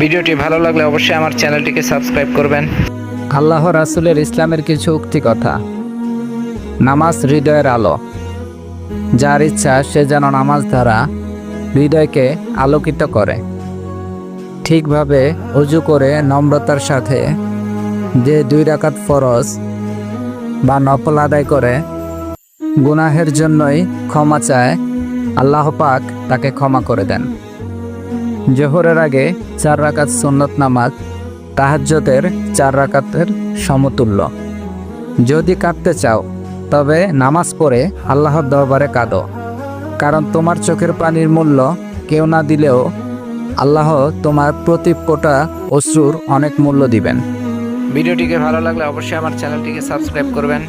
ভিডিওটি ভালো লাগলে অবশ্যই আমার চ্যানেলটিকে সাবস্ক্রাইব করবেন। আল্লাহ রাসুলের ইসলামের কিছু উক্তি কথা। নামাজ হৃদয়ের আলো। যার ইচ্ছা, সে যেন নামাজ দ্বারা হৃদয়কে আলোকিত করে। ঠিকভাবে অজু করে নম্রতার সাথে যে দুই রাকাত ফরজ বা নফল আদায় করে, গুনাহের জন্যই ক্ষমা চায়, আল্লাহ পাক তাকে ক্ষমা করে দেন। জোহরের আগে চার রাকাত সুন্নত নামাজ তাহাজ্জতের চার রাকাতের সমতুল্য। যদি কাঁদতে চাও, তবে নামাজ পড়ে আল্লাহর দরবারে কাঁদো, কারণ তোমার চোখের পানির মূল্য কেউ না দিলেও আল্লাহ তোমার প্রতি ফোঁটা অশ্রুর অনেক মূল্য দিবেন। ভিডিওটিকে ভালো লাগলে অবশ্যই আমার চ্যানেলটিকে সাবস্ক্রাইব করবেন।